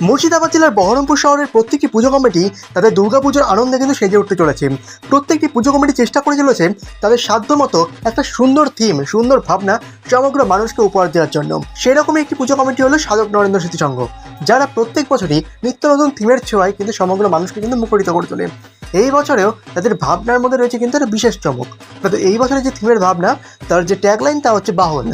মুর্শিদাবাদ জেলার বহরমপুর শহরের প্রত্যেকটি পুজো কমিটি তাদের দুর্গাপুজোর আনন্দে কিন্তু সেজে উঠতে চলেছে। প্রত্যেকটি পুজো কমিটি চেষ্টা করে চলেছে তাদের সাধ্যমতো একটা সুন্দর থিম সুন্দর ভাবনা সমগ্র মানুষকে উপহার দেওয়ার জন্য। সেরকমই একটি পুজো কমিটি হলো সাধক নরেন্দ্র স্মৃতি সংঘ, যারা প্রত্যেক বছরই নিত্য নতুন থিমের ছোঁয়ায় কিন্তু সমগ্র মানুষকে কিন্তু মুখরিত করে তোলে। এই বছরেও তাদের ভাবনার মধ্যে রয়েছে কিন্তু একটা বিশেষ চমক। তাদের এই বছরের যে থিমের ভাবনা, তার যে ট্যাগলাইন তা হচ্ছে বাহন।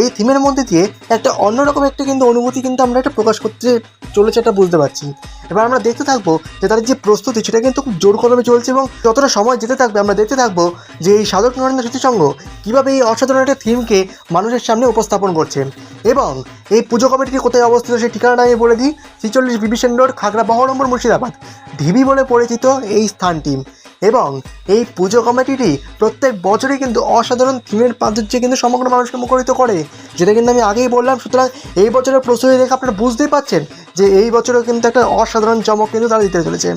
এই থিমের মধ্যে দিয়ে একটা অন্যরকম একটা কিন্তু অনুভূতি কিন্তু আমরা একটা প্রকাশ করতে চলেছে এটা বুঝতে পারছি। এবার আমরা দেখতে থাকব যে তাদের যে প্রস্তুতি, সেটা কিন্তু খুব জোর কলমে চলছে এবং যতটা সময় যেতে থাকবে আমরা দেখতে থাকব যে এই সাধক নরেন্দ্র স্মৃতি সংঘ কীভাবে এই অসাধারণ একটা থিমকে মানুষের সামনে উপস্থাপন করছে। এবং এই পুজো কমিটিটি কোথায় অবস্থিত সেই ঠিকানাটা আমি বলে দিই, ছিচল্লিশ বিভীষণ রোড খাগড়া বহরম্বর মুর্শিদাবাদ। ঢিবি বলে পরিচিত এই স্থানটি। এবং এই পুজো কমিটিটি প্রত্যেক বছরই কিন্তু অসাধারণ থিমের প্রাচুর্যে কিন্তু সমগ্র মানুষকে মুখরিত করে, যেটা কিন্তু আমি আগেই বললাম। সুতরাং এই বছরের প্রস্তুতি দেখে আপনারা বুঝতেই পারছেন যে এই বছরও কিন্তু একটা অসাধারণ চমক কিন্তু তারা দিতে চলেছে।